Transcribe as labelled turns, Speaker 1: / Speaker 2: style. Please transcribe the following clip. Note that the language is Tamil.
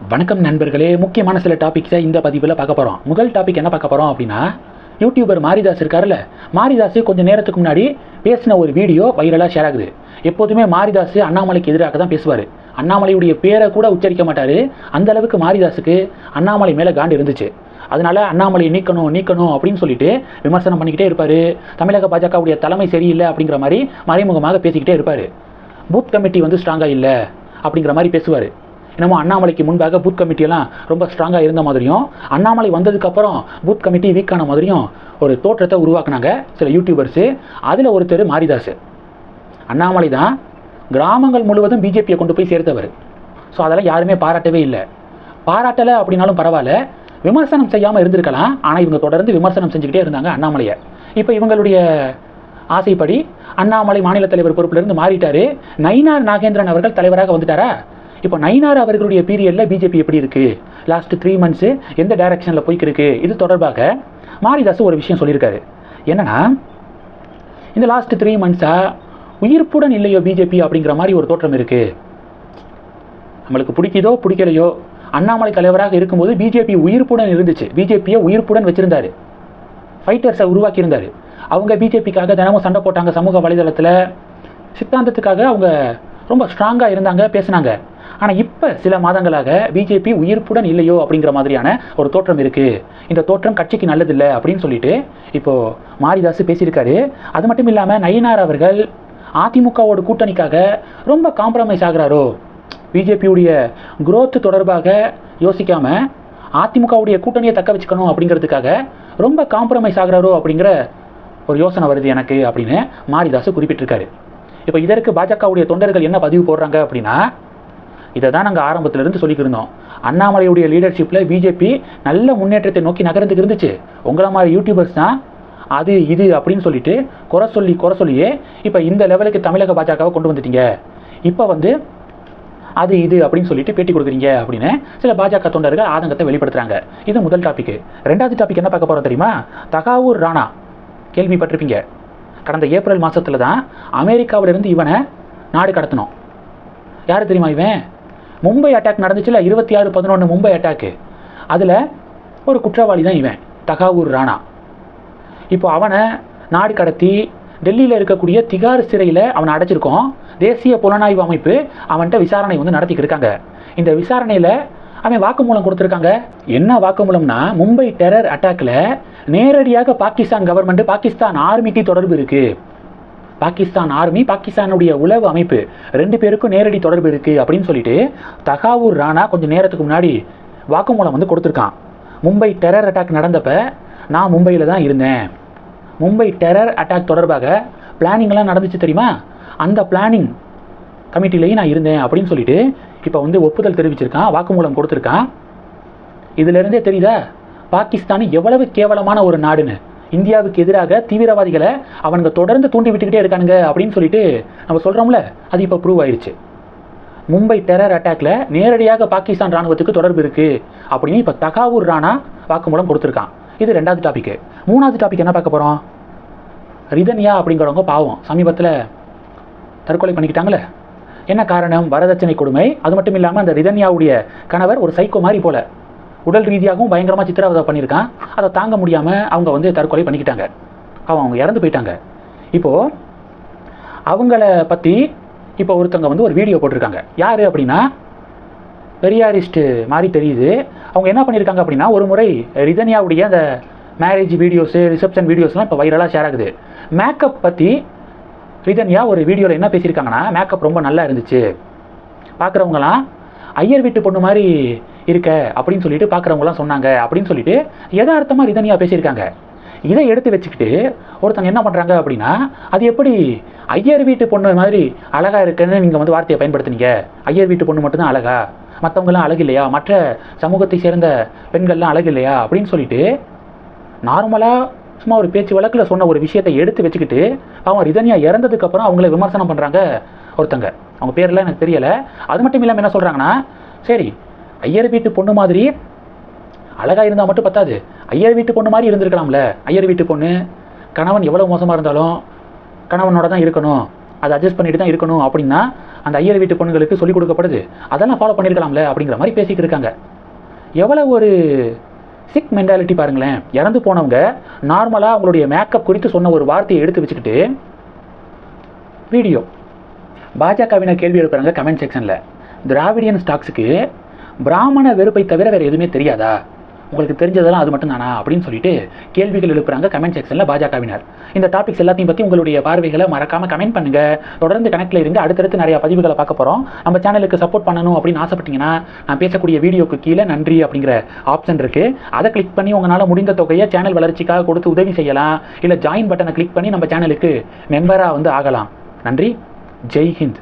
Speaker 1: வணக்கம் நண்பர்களே. முக்கியமான சில டாபிக்ஸை இந்த பதிவில் பார்க்க போகிறோம் முதல் டாபிக் என்ன பார்க்க போகிறோம் அப்படின்னா யூடியூபர் மாரிதாஸ் இருக்கார்ல மாரிதாஸ் கொஞ்சம் நேரத்துக்கு முன்னாடி பேசின ஒரு வீடியோ வைரலாக ஷேர் ஆகுது. எப்போதுமே மாரிதாஸ் அண்ணாமலைக்கு எதிராக தான் பேசுவார். அண்ணாமலையுடைய பேரை கூட உச்சரிக்க மாட்டார். அந்த அளவுக்கு மாரிதாஸுக்கு அண்ணாமலை மேலே காண்டு இருந்துச்சு. அதனால அண்ணாமலையை நீக்கணும் நீக்கணும் அப்படின்னு சொல்லிட்டு விமர்சனம் பண்ணிக்கிட்டே இருப்பார். தமிழக பாஜகவுடைய தலைமை சரியில்லை அப்படிங்கிற மாதிரி மறைமுகமாக பேசிக்கிட்டே இருப்பார். பூத் கமிட்டி வந்து ஸ்ட்ராங்காக இல்லை அப்படிங்கிற மாதிரி பேசுவார். என்னமோ அண்ணாமலைக்கு முன்பாக பூத் கமிட்டியெல்லாம் ரொம்ப ஸ்ட்ராங்காக இருந்த மாதிரியும் அண்ணாமலை வந்ததுக்கப்புறம் பூத் கமிட்டி வீக்கான மாதிரியும் ஒரு தோற்றத்தை உருவாக்குனாங்க சில யூடியூபர்ஸு அதில் ஒருத்தர் மாரிதாஸ் அண்ணாமலை தான் கிராமங்கள் முழுவதும் பிஜேபியை கொண்டு போய் சேர்த்தவர். ஸோ அதெல்லாம் யாருமே பாராட்டவே இல்லை. பாராட்டலை அப்படின்னாலும் பரவாயில்ல. விமர்சனம் செய்யாமல் இருந்திருக்கலாம். ஆனால் இவங்க தொடர்ந்து விமர்சனம் செஞ்சுக்கிட்டே இருந்தாங்க அண்ணாமலையை. இப்போ இவங்களுடைய ஆசைப்படி அண்ணாமலை மாநில தலைவர் பொறுப்பிலிருந்து மாறிட்டாரு. நயினார் நாகேந்திரன் அவர்கள் தலைவராக வந்துட்டாரா? இப்போ நயினார் அவர்களுடைய பீரியடில் பிஜேபி எப்படி இருக்கு? லாஸ்ட் த்ரீ மந்த்ஸு எந்த டைரக்ஷனில் போய்க்கிருக்கு இது தொடர்பாக மாரிதாஸ் ஒரு விஷயம் சொல்லியிருக்காரு. என்னன்னா இந்த லாஸ்ட் த்ரீ மந்த்ஸாக உயிர்ப்புடன் இல்லையோ பிஜேபி அப்படிங்கிற மாதிரி ஒரு தோற்றம் இருக்கு. நம்மளுக்கு பிடிக்குதோ பிடிக்கலையோ அண்ணாமலை தலைவராக இருக்கும்போது பிஜேபி உயிர்ப்புடன் இருந்துச்சு. பிஜேபியை உயிர்ப்புடன் வச்சிருந்தாரு. ஃபைட்டர்ஸை உருவாக்கியிருந்தார். அவங்க பிஜேபிக்காக தினமும் சண்டை போட்டாங்க சமூக வலைதளத்தில். சித்தாந்தத்துக்காக அவங்க ரொம்ப ஸ்ட்ராங்காக இருந்தாங்க பேசினாங்க. ஆனால் இப்போ சில மாதங்களாக பிஜேபி உயிர்ப்புடன் இல்லையோ அப்படிங்கிற மாதிரியான ஒரு தோற்றம் இருக்குது இந்த தோற்றம் கட்சிக்கு நல்லதில்லை அப்படின்னு சொல்லிட்டு இப்போது மாரிதாஸ் பேசியிருக்காரு. அது மட்டும் இல்லாமல் நயினார் அவர்கள் அதிமுகவோட கூட்டணிக்காக ரொம்ப காம்ப்ரமைஸ் ஆகுறாரோ? பிஜேபியுடைய குரோத் தொடர்பாக யோசிக்காமல் அதிமுகவுடைய கூட்டணியை தக்க வச்சுக்கணும் அப்படிங்கிறதுக்காக ரொம்ப காம்ப்ரமைஸ் ஆகுறாரோ அப்படிங்கிற ஒரு யோசனை வருது எனக்கு அப்படின்னு மாரிதாஸ் குறிப்பிட்டிருக்காரு. இப்போ இதற்கு பாஜகவுடைய தொண்டர்கள் என்ன பதிவு போடுறாங்க அப்படின்னா இதை தான் நாங்கள் ஆரம்பத்திலிருந்து சொல்லிக்கிருந்தோம். அண்ணாமலையுடைய லீடர்ஷிப்பில் பிஜேபி நல்ல முன்னேற்றத்தை நோக்கி நகர்ந்துக்கு இருந்துச்சு. உங்களை மாதிரி யூடியூபர்ஸ் தான் அது இது அப்படின்னு சொல்லிட்டு குறை சொல்லி குறை சொல்லியே இப்போ இந்த லெவலுக்கு தமிழக பாஜகவை கொண்டு வந்துட்டீங்க. இப்போ வந்து அது இது அப்படின்னு சொல்லிட்டு பேட்டி கொடுக்குறீங்க அப்படின்னு சில பாஜக தொண்டர்கள் ஆதங்கத்தை வெளிப்படுத்துகிறாங்க இது முதல் டாபிக் ரெண்டாவது டாபிக் என்ன பார்க்க போகிறோம் தெரியுமா? தகாவூர் ராணா கேள்விப்பட்டிருப்பீங்க. கடந்த ஏப்ரல் மாதத்தில் தான் அமெரிக்காவிலிருந்து இவனை நாடு கடத்தினோம். யார் தெரியுமா இவன்? மும்பை அட்டாக் நடந்துச்சுல இருபத்தி ஆறு பதினொன்று மும்பை அட்டாக்கு அதில் ஒரு குற்றவாளி தான் இவன் தகாவூர் ராணா. இப்போ அவனை நாடு கடத்தி டெல்லியில் இருக்கக்கூடிய திகார் சிறையில் அவனை அடைச்சிருக்கோம். தேசிய புலனாய்வு அமைப்பு அவன்கிட்ட விசாரணை வந்து நடத்திக்கிட்டு இருக்காங்க. இந்த விசாரணையில் அவன் வாக்குமூலம் கொடுத்துருக்காங்க. என்ன வாக்குமூலம்னா மும்பை டெரர் அட்டாக்கில் நேரடியாக பாகிஸ்தான் கவர்மெண்ட் பாகிஸ்தான் ஆர்மிக்கு தொடர்பு இருக்கு. பாகிஸ்தான் ஆர்மி பாகிஸ்தானுடைய உளவு அமைப்பு. ரெண்டு பேருக்கும் நேரடி தொடர்பு இருக்குது அப்படின்னு சொல்லிட்டு தகாவூர் ராணா கொஞ்சம் நேரத்துக்கு முன்னாடி வாக்குமூலம் வந்து கொடுத்துருக்கான். மும்பை டெரர் அட்டாக் நடந்தப்ப நான் மும்பையில் தான் இருந்தேன். மும்பை டெரர் அட்டாக் தொடர்பாக பிளானிங்லாம் நடந்துச்சு தெரியுமா? அந்த பிளானிங் கமிட்டிலையும் நான் இருந்தேன் அப்படின்னு சொல்லிட்டு இப்போ வந்து ஒப்புதல் தெரிவிச்சிருக்கான் வாக்குமூலம் கொடுத்துருக்கான். இதிலிருந்தே தெரியுதா? பாகிஸ்தான் எவ்வளவு கேவலமான ஒரு நாடுன்னு. இந்தியாவுக்கு எதிராக தீவிரவாதிகளை அவனுங்க தொடர்ந்து தூண்டி விட்டுக்கிட்டே இருக்கானுங்க அப்படின்னு சொல்லிட்டு நம்ம சொல்கிறோம்ல அது இப்போ ப்ரூவ் ஆயிடுச்சு மும்பை டெரர் அட்டாக்ல நேரடியாக பாகிஸ்தான் ராணுவத்துக்கு தொடர்பு இருக்கு அப்படின்னு இப்போ தகாவூர் ராணா வாக்குமூலம் கொடுத்துருக்கான். இது ரெண்டாவது டாபிக் மூணாவது டாபிக் என்ன பார்க்க போகிறோம் ரிதன்யா அப்படிங்கிறவங்க பாவம் சமீபத்தில் தற்கொலை பண்ணிக்கிட்டாங்களே. என்ன காரணம்? வரதட்சணை கொடுமை. அது மட்டும் இல்லாமல் அந்த ரிதன்யாவுடைய கணவர் ஒரு சைக்கோ மாதிரி போல. உடல் ரீதியாகவும் பயங்கரமாக சித்திரவதை பண்ணியிருக்கான். அதை தாங்க முடியாமல் அவங்க வந்து தற்கொலை பண்ணிக்கிட்டாங்க. அவன் அவங்க இறந்து போயிட்டாங்க. இப்போது அவங்கள பற்றி இப்போ ஒருத்தவங்க வந்து ஒரு வீடியோ போட்டிருக்காங்க. யார் அப்படின்னா பெரியாரிஸ்ட்டு மாதிரி தெரியுது. அவங்க என்ன பண்ணியிருக்காங்க அப்படின்னா ஒரு முறை ரிதன்யாவுடைய அந்த மேரேஜ் வீடியோஸு ரிசப்ஷன் வீடியோஸ்லாம் இப்போ வைரலாக ஷேர் ஆகுது. மேக்கப் பற்றி ரிதன்யா ஒரு வீடியோவில் என்ன பேசியிருக்காங்கன்னா மேக்கப் ரொம்ப நல்லா இருந்துச்சு. பார்க்குறவங்களாம் ஐயர் வீட்டு பொண்ணு மாதிரி இருக்க அப்படின்னு சொல்லிட்டு பார்க்குறவங்களாம் சொன்னாங்க அப்படின்னு சொல்லிட்டு யதார்த்தமாக ரிதன்யா பேசியிருக்காங்க. இதை எடுத்து வச்சுக்கிட்டு ஒருத்தங்க என்ன பண்ணுறாங்க அப்படின்னா அது எப்படி ஐயர் வீட்டு பொண்ணு மாதிரி அழகாக இருக்குன்னு நீங்கள் வந்து வார்த்தையை பயன்படுத்துனீங்க. ஐயர் வீட்டு பொண்ணு மட்டும்தான் அழகா? மற்றவங்களாம் அழகு இல்லையா மற்ற சமூகத்தை சேர்ந்த பெண்கள்லாம் அழகு இல்லையா அப்படின்னு சொல்லிட்டு நார்மலாக சும்மா ஒரு பேச்சு வழக்கில் சொன்ன ஒரு விஷயத்தை எடுத்து வச்சுக்கிட்டு அவன் இதனியாக இறந்ததுக்கப்புறம் அவங்கள விமர்சனம் பண்ணுறாங்க ஒருத்தங்க. அவங்க பேரெல்லாம் எனக்கு தெரியலை. அது மட்டும் இல்லாமல் என்ன சொல்கிறாங்கன்னா சரி ஐயர் வீட்டு பொண்ணு மாதிரி அழகாக இருந்தால் மட்டும் பத்தாது. ஐயர் வீட்டு பொண்ணு மாதிரி இருந்திருக்கலாம்ல. ஐயர் வீட்டு பொண்ணு கணவன் எவ்வளோ மோசமாக இருந்தாலும் கணவனோட தான் இருக்கணும். அதை அட்ஜஸ்ட் பண்ணிட்டு தான் இருக்கணும் அப்படின்னா அந்த ஐயர் வீட்டு பொண்ணுங்களுக்கு சொல்லிக் கொடுக்கப்படுது. அதெல்லாம் ஃபாலோ பண்ணியிருக்கலாம்ல அப்படிங்கிற மாதிரி பேசிக்கிட்டு இருக்காங்க. எவ்வளோ ஒரு சிக் மென்டாலிட்டி பாருங்களேன். இறந்து போனவங்க நார்மலாக அவங்களுடைய மேக்கப் குறித்து சொன்ன ஒரு வார்த்தையை எடுத்து வச்சுக்கிட்டு வீடியோ பாஜகவினர் கேள்வி எழுப்புறாங்க கமெண்ட் செக்ஷனில் திராவிடியன் ஸ்டாக்ஸுக்கு பிராமண வெறுப்பை தவிர வேறு எதுவுமே தெரியாதா? உங்களுக்கு தெரிஞ்சதெல்லாம் அது மட்டும் தானா அப்படின்னு சொல்லிட்டு கேள்விகள் எழுப்புறாங்க கமெண்ட் செக்ஷனில் பாஜகவினர். இந்த டாபிக்ஸ் எல்லாத்தையும் பற்றி உங்களுடைய பார்வைகளை மறக்காம கமெண்ட் பண்ணுங்க. தொடர்ந்து கணக்கில் இருந்து அடுத்தடுத்து நிறைய பதிவுகளை பார்க்க போகிறோம் நம்ம சேனலுக்கு சப்போர்ட் பண்ணணும் அப்படின்னு ஆசைப்பட்டீங்கன்னா நான் பேசக்கூடிய வீடியோக்கு கீழே நன்றி அப்படிங்கிற ஆப்ஷன் இருக்கு. அதை கிளிக் பண்ணி உங்களால் முடிந்த தொகையை சேனல் வளர்ச்சிக்காக கொடுத்து உதவி செய்யலாம். இல்லை ஜாயின் பட்டனை கிளிக் பண்ணி நம்ம சேனலுக்கு மெம்பராக வந்து ஆகலாம். நன்றி. ஜெய் ஹிந்த்.